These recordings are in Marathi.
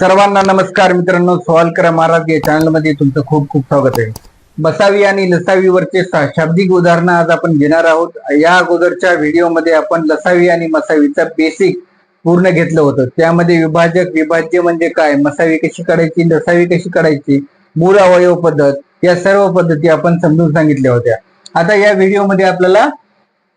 सर्वांना नमस्कार मित्रांनो सवाल करा महाराज. या चॅनलमध्ये तुमचं खूप खूप स्वागत आहे. बसावी आणि लसावीवरचे वरचे शाब्दिक उदाहरणं आज आपण घेणार आहोत. या अगोदरच्या व्हिडिओमध्ये आपण लसावी आणि मसावीचा बेसिक पूर्ण घेतलं होतं. त्यामध्ये विभाजक विभाज्य म्हणजे काय? मसावी कशी काढायची लसावी कशी काढायची मूळ अवयव पद्धत या सर्व पद्धती आपण समजून सांगितल्या होत्या. आता या व्हिडिओमध्ये आपल्याला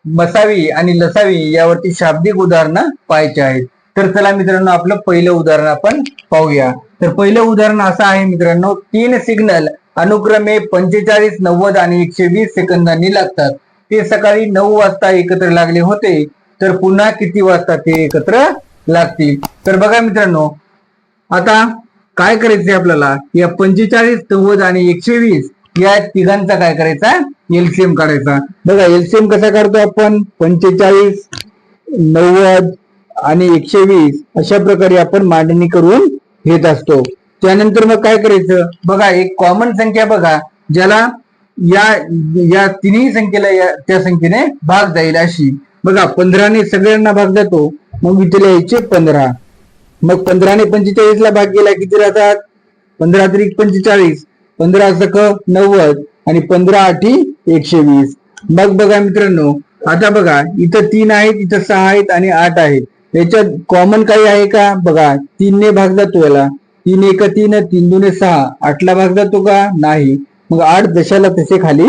मसावी आणि लसावी यावरती शाब्दिक उदाहरणं पाहायचे आहेत. तर चला मित्रांनो आपलं पहिलं उदाहरण आपण पाहूया. तर पहिलं उदाहरण असं आहे मित्रांनो तीन सिग्नल अनुक्रमे पंचेचाळीस नव्वद आणि एकशे वीस सेकंदांनी लागतात. ते सकाळी नऊ वाजता एकत्र लागले होते तर पुन्हा किती वाजता ते एकत्र लागतील? तर बघा मित्रांनो आता काय करायचंय आपल्याला? या पंचेचाळीस नव्वद आणि एकशे वीस या तिघांचा काय करायचा? एलसीएम काढायचा. बघा एलसीएम कसा काढतो आपण? पंचेचाळीस नव्वद आणि एकशे वीस अशा प्रकारे आपण मांडणी करून घेत असतो. त्यानंतर मग काय करायचं? बघा एक कॉमन संख्या बघा ज्याला या या तिन्ही संख्येला या त्या संख्येने भाग जाईल अशी. बघा पंधराने सगळ्यांना भाग जातो मग इथे लिहायचे पंधरा. मग पंधराने पंचेचाळीस ला भाग गेला किती राहतात? पंधरा तरी पंचेचाळीस. पंधरा सख नव्वद आणि पंधरा आठी एकशे वीस. मग बघा मित्रांनो आता बघा इथं तीन आहेत इथं सहा आहेत आणि आठ आहेत. याच्यात कॉमन काही आहे का? बघा तीनने भाग जातो याला. तीन एक तीन तीन दोन सहा. आठला भाग जातो का? नाही. मग आठ दशाला तसे खाली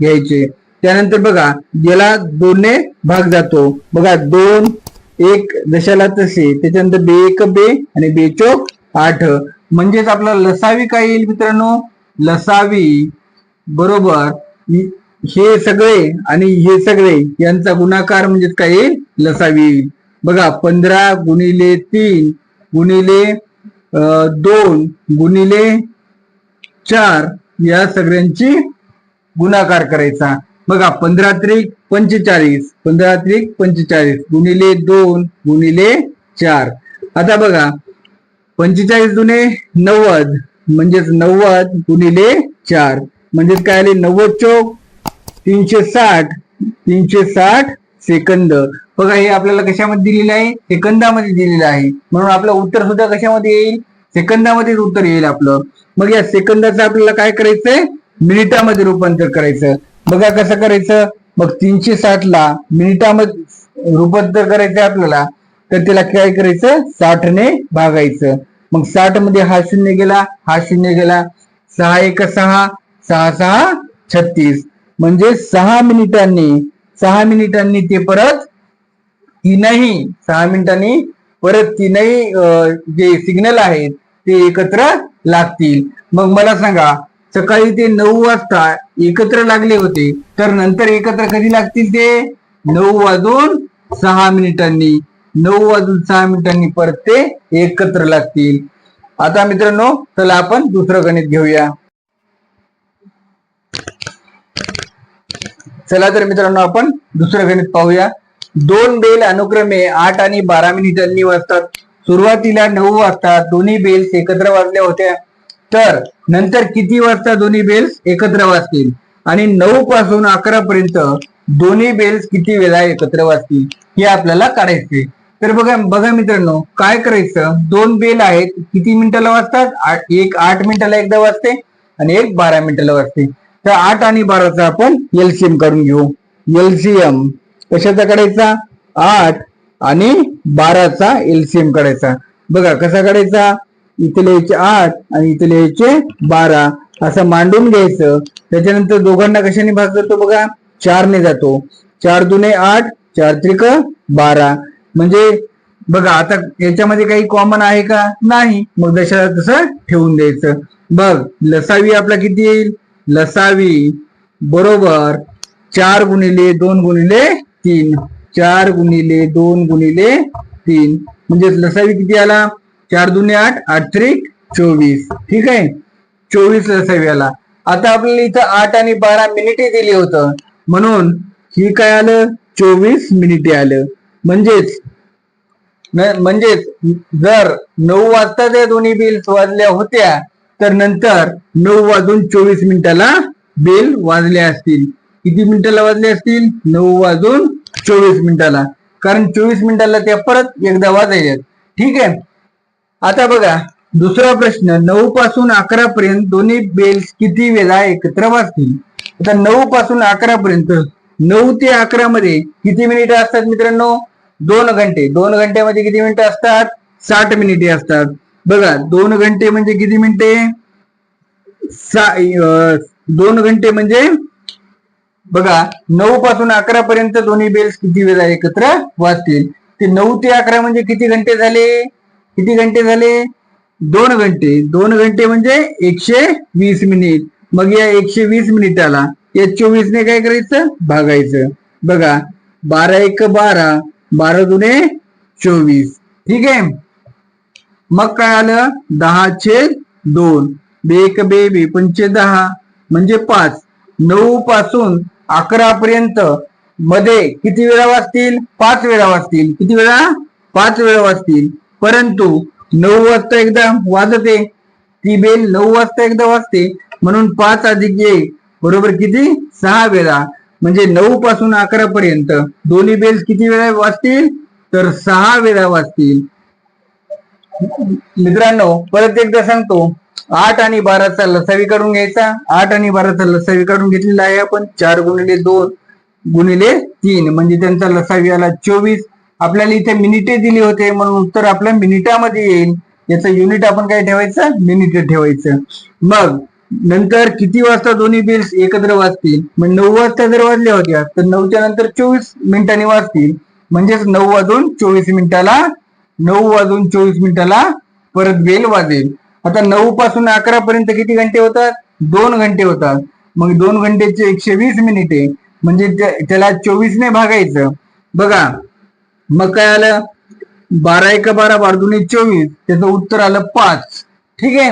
घ्यायचे. त्यानंतर बघा याला दोनने भाग जातो. बघा दोन एक दशाला तसे. त्याच्यानंतर बे एक बे आणि बे चोक आठ. म्हणजेच आपला लसावी काय येईल मित्रांनो? लसावी. बरोबर. हे सगळे आणि हे सगळे यांचा गुणाकार म्हणजेच काय येईल? लसावी येईल. बघा पंधरा गुणिले तीन गुणिले दोन गुणिले चार या सगळ्यांची गुणाकार करायचा. बघा पंधरा त्रिक पंचेचाळीस पंधरा त्रिक पंचेचाळीस गुणिले दोन गुणिले चार. आता बघा पंचेचाळीस जुने नव्वद म्हणजेच नव्वद गुणिले चार. म्हणजेच काय आले? नव्वद चौक तीनशे साठ तीनशे साठ सेकंद. बघा हे आपल्याला कशामध्ये दिलेलं आहे? सेकंदामध्ये दिलेलं आहे. म्हणून आपलं उत्तर सुद्धा कशामध्ये येईल? सेकंदामध्येच उत्तर येईल आपलं. मग या सेकंदाचं आपल्याला काय करायचंय? मिनिटामध्ये रूपांतर करायचं. बघा कसं करायचं? मग तीनशे साठ ला मिनिटामध्ये रूपांतर करायचं आपल्याला. तर त्याला काय करायचं? साठने भागायचं. मग साठमध्ये हा शून्य गेला हा शून्य गेला. सहा एक सहा सहा सहा छत्तीस. म्हणजे सहा मिनिटांनी सहा मिनिटांनी ते परत तीनही सहा मिनिटांनी परत तीनही अं, जे सिग्नल आहेत ते एकत्र लागतील. मग मला सांगा सकाळी ते नऊ वाजता एकत्र लागले होते तर नंतर एकत्र कधी लागतील ते? नऊ वाजून सहा मिनिटांनी नऊ वाजून सहा मिनिटांनी परत ते एकत्र लागतील. आता मित्रांनो चला आपण दुसरं गणित घेऊया. चला तर मित्रांनो आपण दुसरं गणित पाहूया. दोन बेल अनुक्रमे आठ आणि बारा मिनिटांनी वाजतात. सुरुवातीला नऊ वाजता दोन्ही बेल्स एकत्र वाजल्या होत्या. तर नंतर किती वाजता दोन्ही बेल्स एकत्र वाजतील? आणि नऊ पासून अकरा पर्यंत दोन्ही बेल्स किती वेळा एकत्र वाजतील? हे आपल्याला काढायचे तर बघा बघा मित्रांनो काय करायचं? दोन बेल आहेत किती मिनिटाला वाजतात? आठ- एक आठ मिनिटाला एकदा वाजते आणि एक बारा मिनिटाला वाजते. तर आठ आणि बाराचा आपण एलसीएम काढून घेऊ. एलसीएम कशाचा काढायचा आठ आणि बाराचा एलसीएम काढायचा बघा कसा काढायचा इथे लिहायचे आठ आणि इथे लिहायचे बारा. असं मांडून घ्यायचं. त्याच्यानंतर दोघांना कशाने भाग जातो बघा? चारने जातो. चार दुने आठ चार त्रिक बारा. म्हणजे बघा आता याच्यामध्ये काही कॉमन आहे का? नाही. मग दशाला तसं ठेवून द्यायचं. बघ लसावी आपला किती येईल? लसावी बरोबर चार गुणिले दोन गुणिले तीन. चार गुणिले दोन गुणिले तीन. म्हणजे लसावी किती आला? चार दुने आठ आठ त्रिक चोवीस. ठीक आहे? चोवीस लसावी आला. आता आपल्याला इथं आठ आणि बारा मिनिटे दिली होतं. म्हणून ही काय आलं? चोवीस मिनिटे आलं. म्हणजेच म्हणजेच जर नऊ वाजता त्या दोन्ही बिल्स वाजल्या होत्या तर नंतर नऊ वाजून चोवीस मिनिटाला बेल वाजले असतील. किती मिनिटाला वाजले असतील? नऊ वाजून चोवीस मिनिटाला. कारण चोवीस मिनिटाला त्या परत एकदा वाजायच्यात ठीक आहे? आता बघा दुसरा प्रश्न नऊ पासून अकरा पर्यंत दोन्ही बेल्स किती वेळा एकत्र वाजतील? आता नऊ पासून अकरा पर्यंत नऊ ते अकरा मध्ये किती मिनिटं असतात मित्रांनो? दोन घंटे. दोन घंट्यामध्ये किती मिनिटं असतात? साठ मिनिटे असतात. बघा दोन घंटे म्हणजे किती मिनिटे? दोन घंटे म्हणजे बघा नऊ पासून अकरा पर्यंत दोन्ही बेल्स किती वेळा एकत्र वाजतील ते नऊ ते अकरा म्हणजे किती घंटे झाले? किती घंटे झाले? दोन घंटे. दोन घंटे म्हणजे एकशे वीस मिनिट. मग या एकशे वीस मिनिटाला या चोवीसने काय करायचं? भागायचं. बघा बारा एक बारा बारा दुने चोवीस. ठीक आहे? मग काय आलं? दहा छेद दोन. बेक बे बे पंचे दहा. म्हणजे पाच. नऊ पासून अकरा पर्यंत मध्ये किती वेळा वाजतील पाच वेळा वाजतील किती वेळा? पाच वेळा वाजतील परंतु नऊ वाजता एकदा वाजते. ती बेल नऊ वाजता एकदा वाजते म्हणून पाच अधिक एक बरोबर किती? सहा वेळा. म्हणजे नऊ पासून अकरा पर्यंत. दोन्ही बेल किती वेळा वाजतील तर सहा वेळा वाजतील मित्रांनो परत एकदा सांगतो आठ आणि बाराचा लसावी काढून घ्यायचा. आठ आणि बाराचा लसावी काढून घेतलेला आहे आपण. चार गुणिले दोन गुणिले तीन म्हणजे त्यांचा लसावी आला चोवीस. आपल्याला इथे मिनिटे दिली होते म्हणून उत्तर आपल्या मिनिटामध्ये येईल. याचं युनिट आपण काय ठेवायचं? मिनिट ठेवायचं. मग नंतर किती वाजता दोन्ही बिल्स एकत्र वाजतील? मग नऊ वाजता जर वाजल्या होत्या तर नऊच्या नंतर चोवीस मिनिटांनी वाजतील. म्हणजेच नऊ वाजून चोवीस मिनिटाला नऊ वाजून चोवीस मिनिटाला परत बेल वाजेल. आता नऊ पासून अकरा पर्यंत किती घंटे होतात? दोन घंटे होतात. मग दोन घंटेचे एकशे वीस मिनिटे म्हणजे त्याला चोवीसने भागायचं. बघा मग काय आलं? बारा एक बारा बार दुने चोवीस त्याचं उत्तर आलं पाच. ठीक आहे?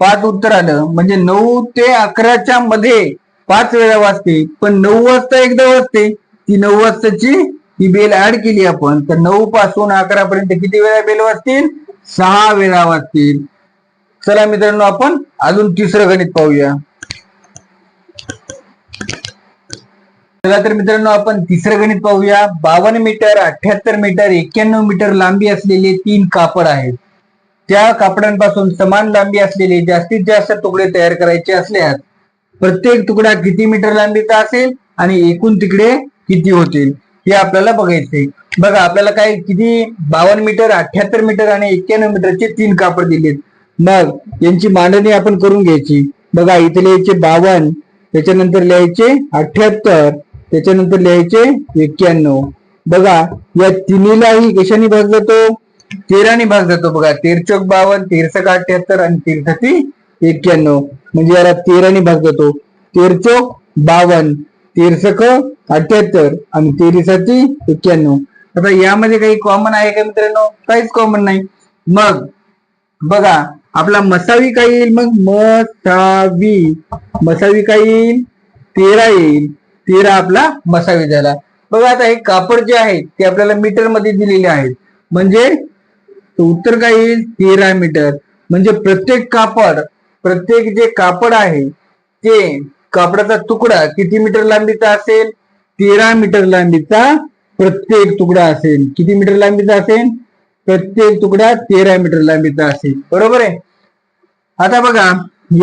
पाच उत्तर आलं. म्हणजे नऊ ते अकराच्या मध्ये पाच वेळा वाजते पण नऊ वाजता एकदा वाजते ती नऊ वाजताची ही बेल ऍड केली आपण तर नऊ पासून अकरा पर्यंत किती वेळा बेल वाजतील? सहा वेळा वाजतील. चला मित्रांनो आपण अजून तिसरं गणित पाहूया. चला तर मित्रांनो आपण तिसरं गणित पाहूया. बावन्न मीटर अठ्याहत्तर मीटर एक्क्याण्णव मीटर लांबी असलेले तीन कापड आहेत. त्या कापडांपासून समान लांबी असलेले जास्तीत जास्त तुकडे तयार करायचे असल्यास प्रत्येक तुकडा किती मीटर लांबीचा असेल आणि एकूण तिकडे किती होतील? हे आपल्याला बघायचे बघा आपल्याला काय किती बावन्न मीटर अठ्याहत्तर मीटर आणि एक्क्याण्णव मीटरचे तीन कापड दिलेत. मग यांची मांडणी आपण करून घ्यायची. बघा इथे लिहायचे बावन्न त्याच्यानंतर लिहायचे अठ्याहत्तर त्याच्यानंतर लिहायचे एक्क्याण्णव. बघा या तिन्हीलाही कशाने भाग जातो? तेराने भाग जातो. बघा तेरचोक बावन बावन्न तेरसक अठ्याहत्तर आणि तेरसती एक्क्याण्णव. म्हणजे याला तेराने भाग जातो. तेरचोक बावन्न. तेरसक अठ्याहत्तर आणि तेरीसाठी एक्क्याण्णव आता यामध्ये काही कॉमन आहे का मित्रांनो? काहीच कॉमन नाही. मग बघा आपला मसावी काय येईल? मग मसावी. मसावी काय येईल? तेरा येईल. तेरा आपला मसावी झाला. बघा आता हे कापड जे आहे ते आपल्याला मीटरमध्ये दिलेले आहेत. म्हणजे उत्तर काय येईल? तेरा मीटर. म्हणजे प्रत्येक कापड प्रत्येक जे कापड आहे ते कापडाचा तुकडा किती मीटर लांबीचा असेल? तेरा मीटर लांबीचा प्रत्येक तुकडा असेल. किती मीटर लांबीचा असेल? प्रत्येक तुकडा तेरा मीटर लांबीचा असेल. बरोबर आहे? आता बघा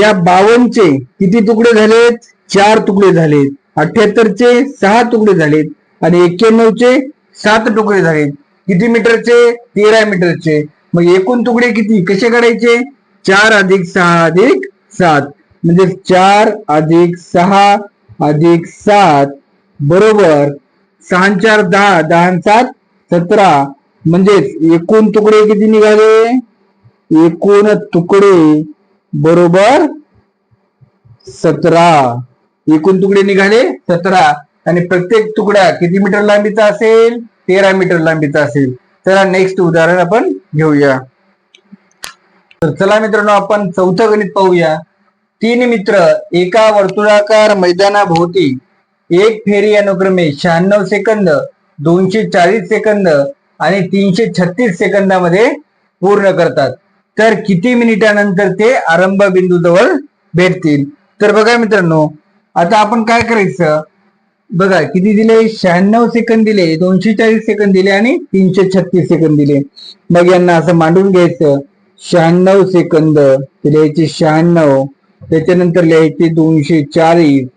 या बावनचे किती तुकडे झालेत? चार तुकडे झालेत. अठ्याहत्तरचे सहा तुकडे झालेत आणि एक्क्याण्णवचे सात तुकडे झालेत. किती मीटरचे? तेरा मीटरचे. मग एकूण तुकडे किती? कसे काढायचे? चार अधिक सहा अधिक सात. म्हणजे चार अधिक सहा अधिक सात बरोबर सहा चार दहा दहा सात सतरा. म्हणजेच एकूण तुकडे किती निघाले? एकूण तुकडे बरोबर सतरा. एकूण तुकडे निघाले सतरा. आणि प्रत्येक तुकडा किती मीटर लांबीचा असेल? तेरा मीटर लांबीचा असेल. चला नेक्स्ट उदाहरण आपण घेऊया. तर चला मित्रांनो आपण चौथं गणित पाहूया. तीन मित्र एका वर्तुळाकार मैदानाभोवती एक फेरी अनुक्रमे शहाण्णव सेकंद दोनशे चाळीस सेकंद आणि तीनशे छत्तीस सेकंदामध्ये पूर्ण करतात. तर किती मिनिटानंतर ते आरंभ बिंदू जवळ भेटतील? तर बघा मित्रांनो आता आपण काय करायचं? बघा किती दिले? शहाण्णव सेकंद दिले दोनशे चाळीस सेकंद दिले आणि तीनशे छत्तीस सेकंद दिले. मग यांना असं मांडून घ्यायचं. शहाण्णव सेकंद दिले शहाण्णव. त्याच्यानंतर लिहायचे दोनशे चाळीस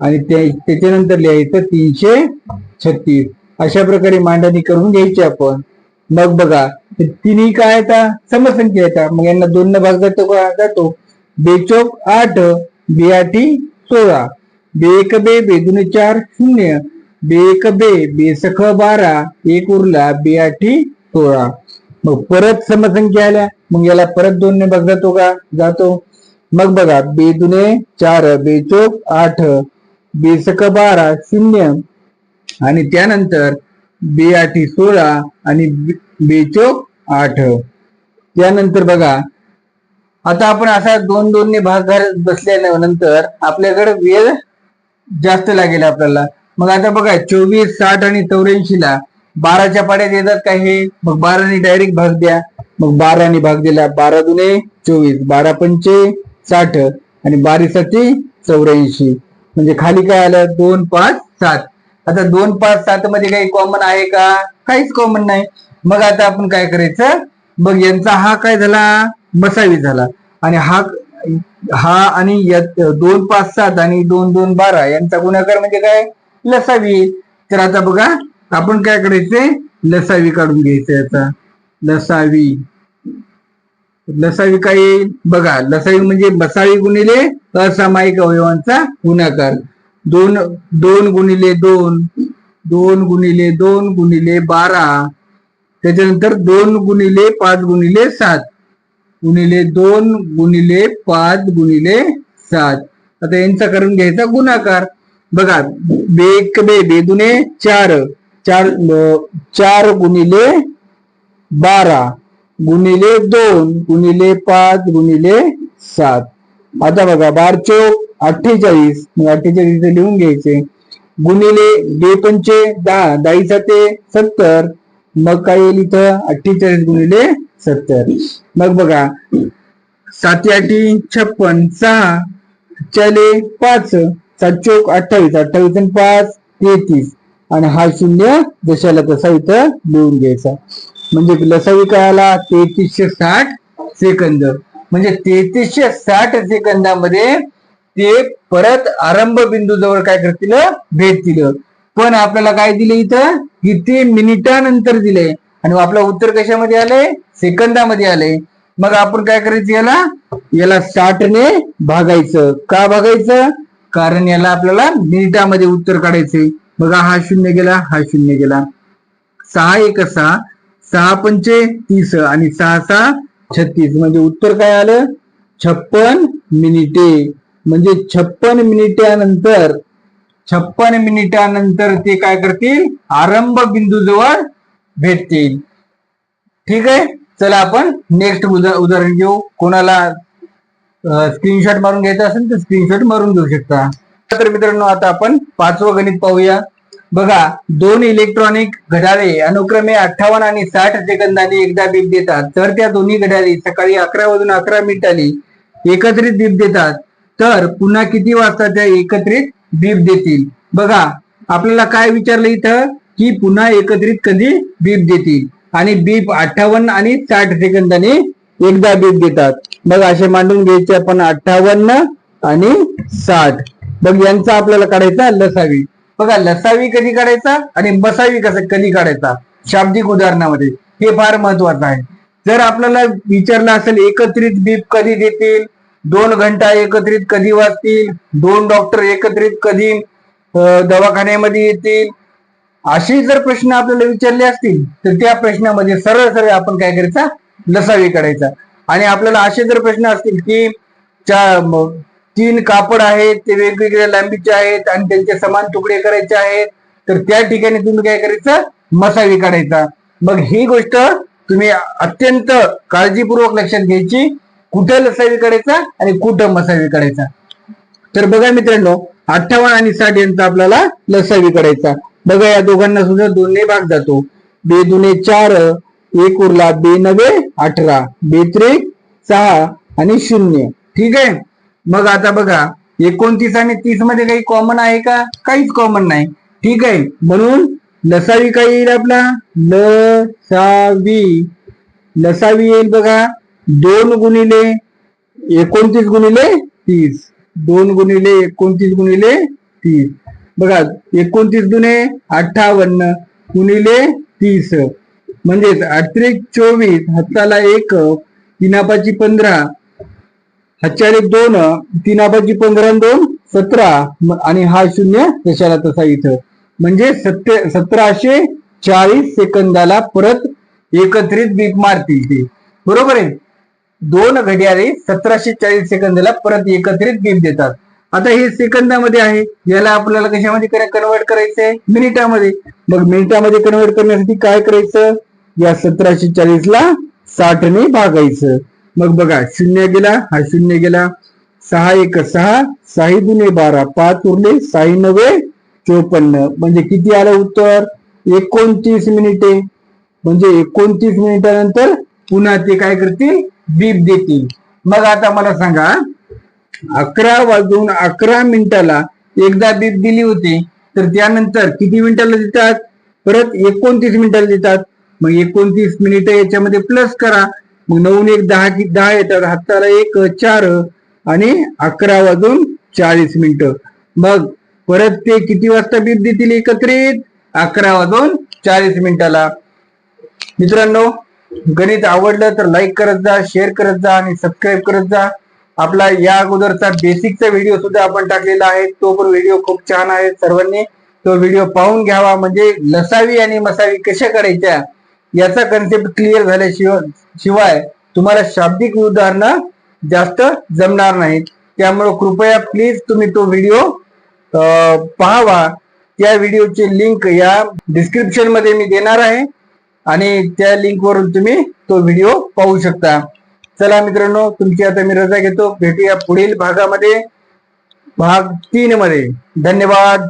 आणि त्याच्यानंतर लिहायचं तीनशे छत्तीस. अशा प्रकारे मांडणी करून घ्यायची आपण. मग बघा तिन्ही काय आता समसंख्या येतात मग यांना दोन भाग जातो का? जातो. बेचोक आठ बेआठी सोळा. बे एक बे बेदुने चार शून्य. बे एक बे बेसख बारा. एक उरला बेआठी सोळा. मग परत समसंख्या आल्या. मग याला परत दोन ने भाग जातो का? जातो. मग बघा बे दुने चार बेचोक आठ बेसक बारा शून्य. आणि त्यानंतर बे आठी सोळा आणि बेचोक आठ. त्यानंतर बघा आता आपण असा दोन दोन ने भाग घालत बसल्यानंतर आपल्याकडे वेळ जास्त लागेल आपल्याला. मग आता बघा चोवीस साठ आणि चौऱ्याऐंशी ला बाराच्या पाड्यात येतात का हे? मग बाराने डायरेक्ट भाग द्या. मग बाराने भाग दिला बारा दुने चोवीस. बारा पंचे साठ आणि बारीसाठी चौऱ्याऐंशी. म्हणजे खाली काय आलं? दोन पाच सात. आता दोन पाच सात मध्ये काही कॉमन आहे का? काहीच कॉमन नाही. मग आता आपण काय करायचं? मग यांचा हा काय झाला? बसावी झाला. आणि हा हा आणि दोन पाच सात आणि दोन दोन बारा यांचा गुणाकार म्हणजे काय? लसावी. तर आता बघा आपण काय करायचंय लसावी काढून घ्यायचं याचा लसावी. लसावी काय येईल बघा लसावी म्हणजे मसावी गुणिले असामायिक अवयवांचा गुणाकार. दोन दोन गुणिले दोन दोन गुणिले दोन गुणिले बारा त्याच्यानंतर दोन गुणिले पाच गुणिले सात गुणिले दोन गुणिले पाच गुणिले सात. आता यांचा करून घ्यायचा गुणाकार. बघा बे एक बे बेदुने चार चार चार गुणिले बारा. गुणिले दोन गुणिले पाच गुणिले सात. आता बघा बार चौक अठ्ठेचाळीस. अठ्ठेचाळीस इथे लिहून घ्यायचे. गुणिले बे पंचे दहा दहाचा ते सत्तर. मग काय येईल इथं? अठ्ठेचाळीस गुणिले सत्तर. मग बघा साती आठी छप्पन सहा. चाले पाच. सात चोक अठ्ठावीस. अठ्ठावीस आणि पाच तेहतीस. आणि हा शून्य जशाला तसा इथं लिहून घ्यायचा. म्हणजे लसावी आला तेहतीसशे साठ सेकंद. म्हणजे तेहतीसशे साठ सेकंदामध्ये ते परत आरंभ बिंदू जवळ काय करतील? भेटतील पण आपल्याला काय दिले इथं? किती ते मिनिटानंतर दिले आणि आपलं उत्तर कशामध्ये आले सेकंदामध्ये आले मग आपण काय करायचं याला? याला साठने भागायचं. का भागायचं? कारण याला आपल्याला मिनिटामध्ये उत्तर काढायचंय. बघा हा शून्य गेला हा शून्य गेला. सहा एक सहा. सहा पंचे तीस आणि सहा सहा छत्तीस. म्हणजे उत्तर काय आलं? छप्पन मिनिटे. म्हणजे छप्पन मिनिटानंतर छप्पन मिनिटानंतर ते काय करतील? आरंभ बिंदू जवळ भेटतील. ठीक आहे? चला आपण नेक्स्ट उदाहरण घेऊ. कोणाला स्क्रीनशॉट मारून घ्यायचा असेल तर स्क्रीनशॉट मारून घेऊ शकता. तर मित्रांनो आता आपण पाचवं गणित पाहूया. बघा दोन इलेक्ट्रॉनिक घड्याळे अनुक्रमे अठ्ठावन्न आणि साठ सेकंदाने एकदा बीप देतात. तर त्या दोन्ही घड्याळे सकाळी अकरा वाजून अकरा मिनिटांनी एकत्रित बीप देतात. तर पुन्हा किती वाजता त्या एकत्रित बीप देतील? बघा आपल्याला काय विचारलं इथं? की पुन्हा एकत्रित कधी बीप देतील? आणि बीप अठ्ठावन्न आणि साठ सेकंदाने एकदा बीप देतात. मग असे मांडून घ्यायचे आपण अठ्ठावन्न आणि साठ. मग यांचा आपल्याला काढायचा लसावी. बघा लसावी कधी काढायचा आणि बसावी कसं कधी काढायचा? शाब्दिक उदाहरणामध्ये. हे फार महत्वाचं आहे. जर आपल्याला विचारलं असेल एकत्रित बीप कधी देतील? दोन घंटा एकत्रित कधी वाचतील? दोन डॉक्टर एकत्रित कधी दवाखान्यामध्ये येतील? असे जर प्रश्न आपल्याला विचारले असतील तर त्या प्रश्नामध्ये सरळ सरळ आपण काय करायचा? लसावी काढायचा. आणि आपल्याला असे जर प्रश्न असतील की तीन कापड आहेत ते वेगवेगळ्या लांबीचे आहेत आणि त्यांचे समान तुकडे करायचे आहेत. तर त्या ठिकाणी तुम्ही काय करायचं? मसावी काढायचा. मग ही गोष्ट तुम्ही अत्यंत काळजीपूर्वक लक्षात घ्यायची. कुठं लसावी काढायचा आणि कुठं मसावी काढायचा. तर बघा मित्रांनो अठ्ठावन्न आणि साठ यांचा आपल्याला लसावी काढायचा. बघा या दोघांना सुद्धा दोन्ही भाग जातो. बे दुने चार एक उरला बे नवे अठरा. बे त्रिक सहा आणि शून्य. ठीक आहे? मग आता बघा एकोणतीस आणि तीसमध्ये काही कॉमन आहे का? काहीच कॉमन नाही. ठीक आहे. म्हणून लसावी काय येईल आपला? लसावी. लसावी येईल बघा दोन गुणिले एकोणतीस गुणिले तीस. दोन गुणिले एकोणतीस गुणिले तीस. बघा एकोणतीस गुणे अठ्ठावन्न गुणिले तीस. म्हणजेच अठ्ठेचाळीस चोवीस हाताला एक तिनापाची पंधरा. हातच्याला दोन तीन आबाजी पंधरा दोन सतरा. आणि हा शून्य तशाला तसा इथं. म्हणजे सत्य सतराशे चाळीस सेकंदाला परत एकत्रित बीप मारतील ते. बरोबर आहे? दोन घड्याळे सतराशे चाळीस सेकंदाला परत एकत्रित बीप देतात. आता हे सेकंदामध्ये आहे. याला आपल्याला कशामध्ये कन्वर्ट करायचंय? मिनिटामध्ये. मग मिनिटामध्ये कन्वर्ट करण्यासाठी काय करायचं? या सतराशे चाळीस ला साठ ने भागायचं. मग बघा शून्य गेला हा शून्य गेला. सहा एक सहा साही दुने बारा पाच उरले साही नव्हे चोपन्न. म्हणजे किती आलं उत्तर? एकोणतीस मिनिटे. म्हणजे एकोणतीस मिनिटानंतर पुन्हा ते काय करतील? बीप देतील. मग आता मला सांगा अकरा वाजून अकरा मिनिटाला एकदा बीप दिली होती तर त्यानंतर किती मिनिटाला देतात? परत एकोणतीस मिनिटाला देतात. मग एकोणतीस मिनिटं याच्यामध्ये प्लस करा. मग नऊन एक दहा की दहा येतात. हाताला एक चार आणि अकरा वाजून चाळीस मिनिटं. मग परत ते किती वाजता बीप देतील एकत्रित? अकरा वाजून चाळीस मिनिटाला. मित्रांनो गणित आवडलं तर लाईक करत जा शेअर करत जा आणि सबस्क्राईब करत जा. आपला या अगोदरचा बेसिकचा व्हिडिओ सुद्धा आपण टाकलेला आहे. तो पण व्हिडिओ खूप छान आहे सर्वांनी. तो व्हिडिओ पाहून घ्यावा. म्हणजे लसावी आणि मसावी कशा करायच्या? याचा कन्सेप्ट क्लिअर झाल्याशिवाय शिवाय तुम्हाला शाब्दिक उदाहरणं जास्त जमणार नाहीत. त्यामुळे कृपया प्लीज तुम्ही तो व्हिडिओ पाहावा. त्या व्हिडिओची लिंक या डिस्क्रिप्शनमध्ये मी देणार आहे. आणि त्या लिंकवरून तुम्ही तो व्हिडिओ पाहू शकता. चला मित्रांनो तुमची आता मी रजा घेतो. भेटूया पुढील भागामध्ये भाग तीन मध्ये. धन्यवाद.